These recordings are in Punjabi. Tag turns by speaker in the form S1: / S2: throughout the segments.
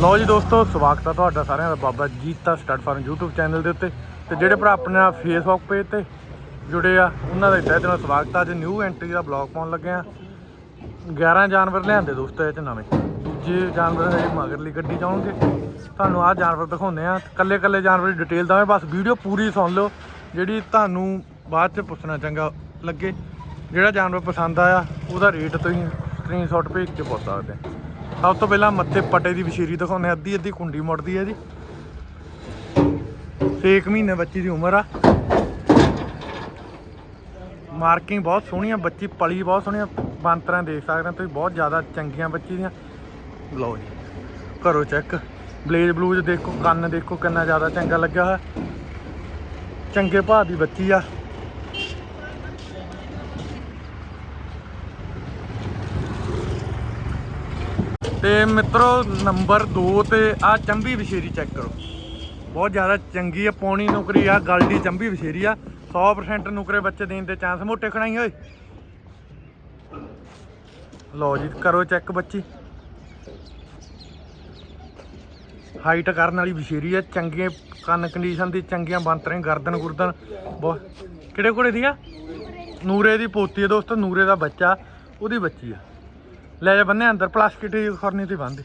S1: ਲਓ ਜੀ ਦੋਸਤੋ, ਸਵਾਗਤ ਹੈ ਤੁਹਾਡਾ ਸਾਰਿਆਂ ਦਾ Baba Jita stud farm YouTube channel ਦੇ ਉੱਤੇ। ਤੇ ਜਿਹੜੇ ਭਰਾ ਆਪਣੇ ਨਾਲ ਫੇਸਬੁੱਕ ਪੇਜ ਤੇ ਜੁੜੇ ਆ, ਉਹਨਾਂ ਦਾ ਤਹਿ ਦਿਲੋਂ ਸਵਾਗਤ ਆ। ਅੱਜ ਨਿਊ ਐਂਟਰੀ ਦਾ ਬਲੌਗ ਪਾਉਣ ਲੱਗੇ ਆ। 11 ਜਾਨਵਰ ਲਿਆਂਦੇ ਦੋਸਤੋ ਇਹ ਚ ਨਵੇਂ। ਦੂਜੇ ਜਾਨਵਰ ਹਜੇ ਮਗਰਲੀ ਗੱਡੀ ਚ ਤੁਹਾਨੂੰ ਆਹ ਜਾਨਵਰ ਦਿਖਾਉਂਦੇ ਆ। ਕੱਲੇ ਕੱਲੇ ਜਾਨਵਰ ਦੀ ਡਿਟੇਲ ਦਵਾਂ ਬਸ ਵੀਡੀਓ ਪੂਰੀ ਸੁਣ ਲਓ। ਜਿਹੜੀ ਤੁਹਾਨੂੰ ਬਾਅਦ ਚ ਪੁੱਛਣਾ ਚੰਗਾ ਲੱਗੇ। ਜਿਹੜਾ ਜਾਨਵਰ ਪਸੰਦ ਆਇਆ, ਉਹਦਾ ਰੇਟ ਤੁਸੀਂ ਸਕਰੀਨਸ਼ਾਟ ਭੇਜ ਕੇ ਪੁੱਛ ਸਕਦੇ ਆ। ਸਭ ਤੋਂ ਪਹਿਲਾਂ ਮੱਥੇ ਪੱਟੇ ਦੀ ਵਿਸ਼ੇਰੀ ਦਿਖਾਉਂਦੇ ਅੱਧੀ ਅੱਧੀ ਕੁੰਡੀ ਮੁੜਦੀ ਹੈ ਜੀ। 6 ਮਹੀਨੇ ਬੱਚੀ ਦੀ ਉਮਰ ਆ। ਮਾਰਕਿੰਗ ਬਹੁਤ ਸੋਹਣੀ ਆ, ਬੱਚੀ ਪਲੀ ਬਹੁਤ ਸੋਹਣੀ ਆ। ਬਾਂਤਰਾਂ ਦੇਖ ਸਕਦੇ ਹੋ ਤੁਸੀਂ, ਬਹੁਤ ਜ਼ਿਆਦਾ ਚੰਗੀਆਂ ਬੱਚੀ ਦੀਆਂ। ਲਓ ਜੀ ਕਰੋ ਚੈੱਕ ਬਲੇਜ ਬਲੂਜ ਦੇਖੋ, ਕੰਨ ਦੇਖੋ ਕਿੰਨਾ ਜ਼ਿਆਦਾ ਚੰਗਾ ਲੱਗਿਆ ਹੋਇਆ। ਚੰਗੇ ਭਾਅ ਦੀ ਬੱਚੀ ਆ। ਤੇ ਮਿੱਤਰੋ, ਨੰਬਰ 2 ਤੇ ਆ ਚੰਬੀ ਵਿਸ਼ੇਰੀ ਚੈੱਕ ਕਰੋ। ਬਹੁਤ ਜ਼ਿਆਦਾ ਚੰਗੀ ਆ, ਪੌਣੀ ਨੌਕਰੀ ਆ, ਗਲ ਚੰਬੀ ਵਿਸ਼ੇਰੀ ਆ। 100% ਨੁਕਰੇ ਬੱਚੇ ਦੇਣ ਦੇ ਚਾਂਸ ਮੋਟੇ ਖਣਾਈ ਓਏ। ਲਓ ਜੀ, ਕਰੋ ਚੈੱਕ ਬੱਚੀ। ਹਾਈਟ ਕਰਨ ਵਾਲੀ ਵਿਸ਼ੇਰੀ ਆ, ਚੰਗੇ ਕੰਨ ਕੰਡੀਸ਼ਨ ਦੀ, ਚੰਗੀਆਂ ਬੰਤਰੇ, ਗਰਦਨ ਗੁਰਦਨ ਬਹੁਤ ਕਿਹੜੇ ਕੋਲੇ ਦੀ ਆ? ਨੂਰੇ ਦੀ ਪੋਤੀ ਆ ਦੋਸਤੋ, ਨੂਰੇ ਦਾ ਬੱਚਾ, ਉਹਦੀ ਬੱਚੀ ਆ। ਲੈ ਜਾ ਬੰਨੇ ਅੰਦਰ ਪਲਾਸਟਿਕ ਦੀ ਖਰਨੀ ਤੇ ਬੰਦੇ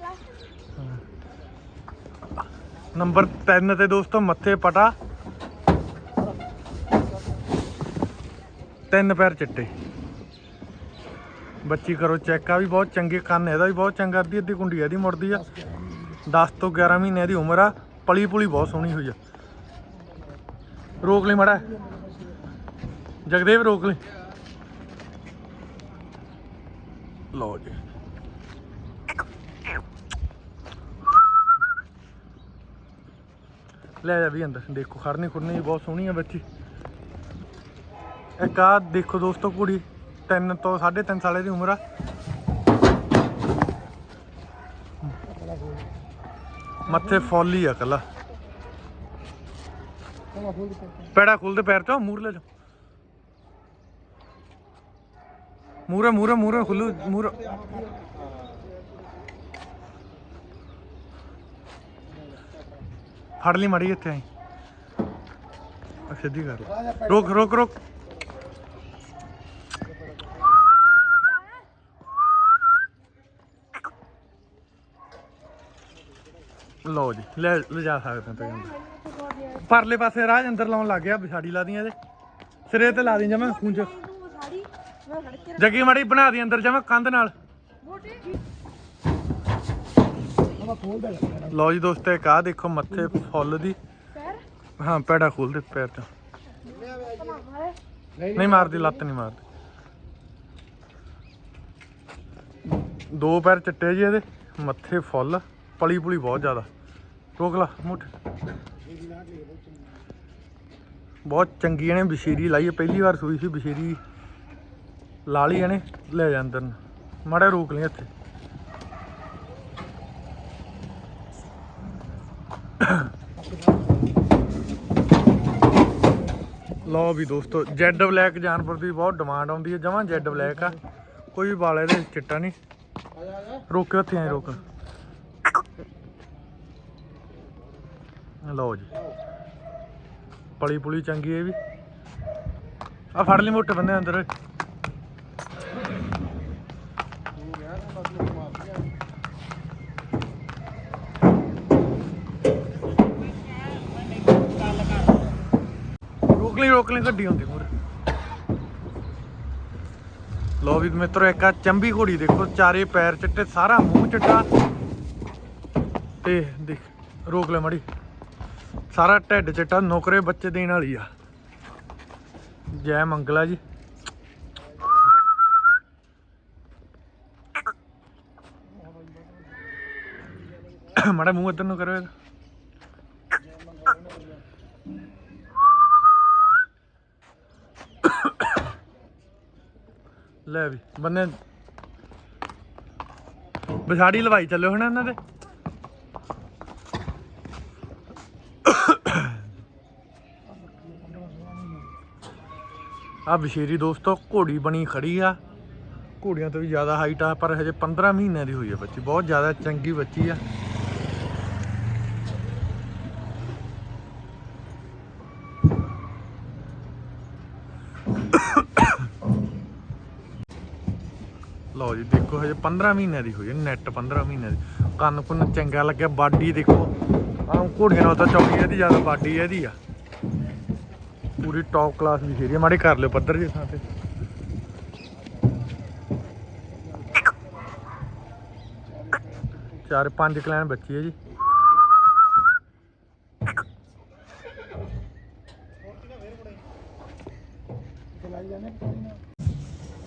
S1: ਨੰਬਰ 3 ਤੇ ਦੋਸਤੋ, ਮੱਥੇ ਪਟਾ। ਤਿੰਨ ਪੈਰ ਚਿੱਟੇ। ਬੱਚੀ ਕਰੋ ਚੈੱਕ ਆ ਵੀ ਬਹੁਤ ਚੰਗੇ ਕੰਨ ਇਹਦਾ ਵੀ ਬਹੁਤ ਚੰਗਾ, ਅੱਧੀ ਅੱਧੀ ਕੁੰਡੀ ਇਹਦੀ ਮੁੜਦੀ ਆ। 10 ਤੋਂ 11 ਮਹੀਨੇ ਦੀ ਉਮਰ ਆ, ਪਲੀ ਪੁਲੀ ਬਹੁਤ ਸੋਹਣੀ ਹੋਈ ਆ। ਰੋਕ ਲਈ ਮੜਾ। ਜਗਦੇਵ, ਰੋਕ ਲਈ। ਲਓ ਜੀ। ਲੈ ਜਾ ਵੀ ਅੰਦਰ ਦੇਖੋ ਖੜਨੀ ਖੁਰਨੀ ਬਹੁਤ ਸੋਹਣੀ ਆ ਬੱਚੀ। ਇੱਕ ਆ ਦੇਖੋ ਦੋਸਤੋ ਕੁੜੀ 3 ਤੋਂ 3.5 ਸਾਲੇ ਦੀ ਉਮਰ ਆ। ਮੱਥੇ ਫੌਲੀ ਆ ਕੱਲਾ। ਪੈੜਾ ਖੁੱਲਦੇ ਪੈਰ ਚੋਂ ਮੂਰ ਲੈ ਜਾ ਮੂਰੇ ਮੂਰੇ ਮੂਰੇ ਖੁੱਲੂ ਮੂਰੇ ਫੜ ਲਈ ਮੜੀ ਇੱਥੇ ਆਈ ਸਿੱਧੀ ਕਰ ਰੋਕ ਰੋਕ ਰੋਕ ਲਓ ਜੀ, ਲੈ ਲਿਜਾ ਸਕਦੇ ਹੋ ਤੁਸੀਂ ਪਰਲੇ ਪਾਸੇ ਰਾਹ ਅੰਦਰ ਲਾਉਣ ਲੱਗ ਗਿਆ, ਵਿਛਾੜੀ ਲਾ ਦੀਆਂ ਇਹਦੇ। ਸਿਰੇ ਤੇ ਲਾ ਦੀ ਜਮਾ ਖੂੰਜ ਜੱਗੀ ਮੜੀ ਬਣਾ ਦੀ ਅੰਦਰ ਜਾਵਾਂ ਕੰਧ ਨਾਲ। ਲਓ ਜੀ ਦੋਸਤੋ, ਇੱਕ ਆਹ ਦੇਖੋ ਮੱਥੇ ਫੁੱਲ ਦੀ। ਹਾਂ, ਪੈੜਾ ਖੋਲ ਦੇ ਪੈਰ ਚ। ਨਹੀਂ ਮਾਰਦੀ, ਲੱਤ ਨਹੀਂ ਮਾਰਦੀ। ਦੋ ਪੈਰ ਚਿੱਟੇ ਜੀ ਇਹਦੇ, ਮੱਥੇ ਫੁੱਲ, ਪਲੀ ਪੁਲੀ ਬਹੁਤ ਜ਼ਿਆਦਾ। ਰੋਕ ਲਾ ਮੁੱਠ ਬਹੁਤ ਚੰਗੀ ਇਹਨੇ ਬਸ਼ੀਰੀ ਲਾਈ ਹੈ, ਪਹਿਲੀ ਵਾਰ ਸੂਈ ਸੀ ਬਸ਼ੀਰੀ। ਲਾ ਲਈ ਇਹਨੇ, ਲੈ ਜਾ ਅੰਦਰ ਨੂੰ ਮਾੜਾ ਰੋਕ ਲਈ ਇੱਥੇ। ਲਓ ਵੀ ਦੋਸਤੋ, ਜੈਡ ਬਲੈਕ ਜਾਨਵਰ ਦੀ ਬਹੁਤ ਡਿਮਾਂਡ ਆਉਂਦੀ ਹੈ। ਜਮਾਂ ਜੈਡ ਬਲੈਕ ਆ। ਕੋਈ ਵੀ ਵਾਲ ਇਹਦੇ ਚਿੱਟਾ ਨਹੀਂ। ਰੋਕਿਓ ਉੱਥੇ ਐ ਰੋਕ। ਲਓ ਜੀ। ਪਲੀ ਪੁਲੀ ਚੰਗੀ ਹੈ ਵੀ। ਆ ਫੜ ਲਈ ਮੋਟੇ ਬੰਦੇ ਅੰਦਰ। ਰੋਕ ਲਈ ਰੋਕ ਲਈ ਗੱਡੀ ਹੁੰਦੀ ਮੂਰੇ ਲੋ ਵੀ ਮਿੱਤਰੋ, ਇੱਕ ਆ ਚੰਬੀ ਘੋੜੀ ਦੇਖੋ, ਚਾਰੇ ਪੈਰ ਚਿੱਟੇ, ਸਾਰਾ ਮੂੰਹ ਚਿੱਟਾ। ਤੇ ਦੇਖ, ਰੋਕ ਲੈ ਮੜੀ। ਸਾਰਾ ਢਿੱਡ ਚਿੱਟਾ, ਨੌਕਰੇ ਬੱਚੇ ਦੇਣ ਵਾਲੀ ਆ। ਜੈ ਮੰਗਲਾ ਜੀ। ਮਾੜਾ ਮੂੰਹ ਇੱਧਰ ਨੂੰ ਕਰੋ ਲੈ ਵੀ ਬੰਨੇ ਵਿਛਾੜੀ ਲਵਾਈ ਚੱਲਿਓ ਹੁਣ ਇਹਨਾਂ ਦੇ ਆ ਬਸ਼ੀਰੀ ਦੋਸਤੋ ਘੋੜੀ ਬਣੀ ਖੜੀ ਆ ਘੋੜੀਆਂ ਤੋਂ ਵੀ ਜ਼ਿਆਦਾ ਹਾਈਟ ਆ ਪਰ ਹਜੇ 15 ਮਹੀਨਿਆਂ ਦੀ ਹੋਈ ਆ ਬੱਚੀ ਬਹੁਤ ਜ਼ਿਆਦਾ ਚੰਗੀ ਬੱਚੀ ਆ ਲਓ ਜੀ, ਦੇਖੋ ਹਜੇ 15 ਮਹੀਨਿਆਂ ਦੀ ਹੋਈ ਹੈ ਨੈਟ 15 ਮਹੀਨਿਆਂ ਦੀ। ਕੰਨ ਕੁੰਨ ਚੰਗਾ ਲੱਗਿਆ, ਬਾਡੀ ਦੇਖੋ। ਆਮ ਘੋੜੀਆਂ ਨਾਲ ਤਾਂ ਚੌਕੀ ਇਹਦੀ, ਜ਼ਿਆਦਾ ਬਾਡੀ ਇਹਦੀ ਆ। ਪੂਰੀ ਟੌਪ ਕਲਾਸ ਦੀ ਸ਼ੇਰੀ ਮਾੜੇ ਕਰ ਲਿਓ ਪੱਧਰ ਜੇ ਥਾਂ ਤੇ। ਚਾਰ ਪੰਜ ਕਲੈਨ ਬੱਚੀ ਹੈ ਜੀ।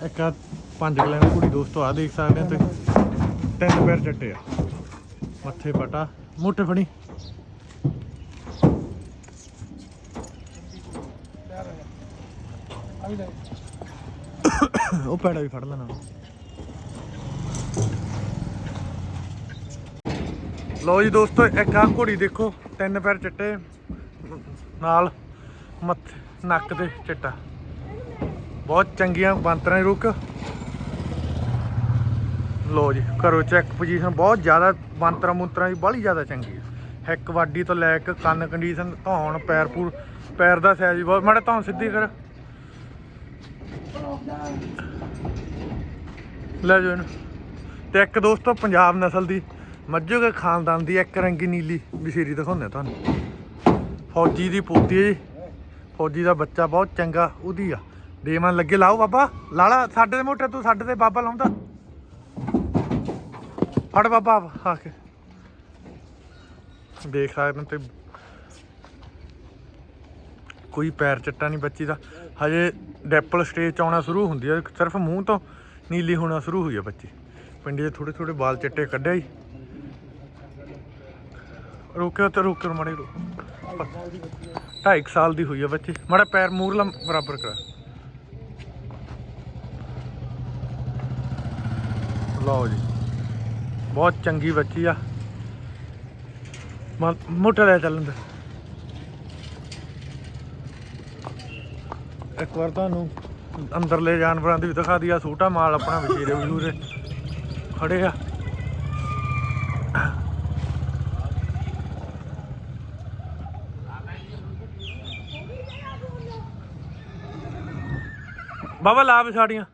S1: ਇੱਕ ਪੰਜ ਕਲੈਨ ਕੁੜੀ ਦੋਸਤੋ ਆ, ਦੇਖ ਸਕਦੇ ਹੋ ਤੁਸੀਂ। ਤਿੰਨ ਪੈਰ ਚੱਟੇ ਆ। ਮੱਥੇ ਪਟਾ ਮੋਟੇ ਫੜੀ। ਉਹ ਪੈੜਾ ਵੀ ਫੜ ਲੈਣਾ। ਲਓ ਜੀ ਦੋਸਤੋ, ਇੱਕ ਆ ਘੋੜੀ ਦੇਖੋ। ਤਿੰਨ ਪੈਰ ਚਿੱਟੇ, ਨਾਲ ਮੱਥੇ, ਨੱਕ ਤੇ ਚਿੱਟਾ। ਬਹੁਤ ਚੰਗੀਆਂ ਬੰਤਰਾਂ ਦੀ ਰੁਕ ਲੋ ਜੀ ਕਰੋ ਚੈੱਕ ਪੋਜੀਸ਼ਨ ਬਹੁਤ ਜ਼ਿਆਦਾ ਬੰਤਰਾਂ ਮੁੰਤਰਾਂ ਦੀ ਬਾਹਲੀ ਜ਼ਿਆਦਾ ਚੰਗੀ ਹੈ ਇੱਕ ਵਾਡੀ ਤੋਂ ਲੈ ਕੇ ਕੰਨ ਕੰਡੀਸ਼ਨ ਧੌਣ, ਪੈਰ ਪੂਰ, ਪੈਰ ਦਾ ਸਾਈਜ਼ ਬਹੁਤ, ਮਾੜਾ ਧੌਣ ਸਿੱਧੀ ਕਰ। ਲੈ ਜਾਓ ਇਹਨੂੰ। ਤੇ ਇੱਕ ਦੋਸਤੋ, ਪੰਜਾਬ ਨਸਲ ਦੀ, ਮੱਝੋ ਕੇ ਖਾਨਦਾਨ ਦੀ ਇੱਕ ਰੰਗੀ ਨੀਲੀ ਬਸ਼ੀਰੀ ਦਿਖਾਉਂਦੇ ਤੁਹਾਨੂੰ। ਫੌਜੀ ਦੀ ਪੋਤੀ ਹੈ ਜੀ। ਫੌਜੀ ਦਾ ਬੱਚਾ ਬਹੁਤ ਚੰਗਾ, ਉਹਦੀ ਆ। ਦੇਮਨ ਲੱਗੇ, ਲਾਓ ਬਾਬਾ, ਲਾਲਾ, ਸਾਡੇ ਦੇ ਮੋਟੇ, ਤੂੰ ਸਾਡੇ ਤੇ ਬਾਬਾ ਲਾਉਂਦਾ। ਫੜ ਬਾਬਾ ਆ ਕੇ। ਦੇਖ ਸਕਦੇ ਤੇ। ਕੋਈ ਪੈਰ ਚੱਟਾ ਨਹੀਂ ਬੱਚੀ ਦਾ। ਹਜੇ ਡੈਪਲ ਸਟੇਜ ਚ ਆਉਣਾ ਸ਼ੁਰੂ ਹੁੰਦੀ ਹੈ ਸਿਰਫ ਮੂੰਹ ਤੋਂ ਨੀਲੀ ਹੋਣਾ ਸ਼ੁਰੂ ਹੋਈ ਹੈ ਬੱਚੀ। ਪਿੰਡੀ ਦੇ ਥੋੜੇ ਥੋੜੇ ਵਾਲ ਚਿੱਟੇ ਕੱਢਿਆ ਹੀ ਰੋਕਿਓ ਤੇ ਰੁਕਿਓ ਮੜੇ ਢਾਈ ਕੁ ਸਾਲ ਦੀ ਹੋਈ ਹੈ ਬੱਚੀ। ਮਾੜਾ ਪੈਰ ਮੂਰਲਾ ਬਰਾਬਰ ਕਰਾ। ਲਓ ਜੀ। ਬਹੁਤ ਚੰਗੀ ਬੱਚੀ ਆ। ਮ- ਮੋਟਾ ਲੈ ਚੱਲਣ ਦੇ। ਇੱਕ ਵਾਰ ਤੁਹਾਨੂੰ ਅੰਦਰਲੇ ਜਾਨਵਰਾਂ ਦੀ ਵੀ ਦਿਖਾ ਦਿਆ ਛੋਟਾ ਮਾਲ ਆਪਣਾ ਵਿਚੇਰੇ ਵਜੂਰੇ ਖੜੇ ਆ। ਬਾਬਾ ਲਾਭ ਵੀ ਸਾੜੀਆਂ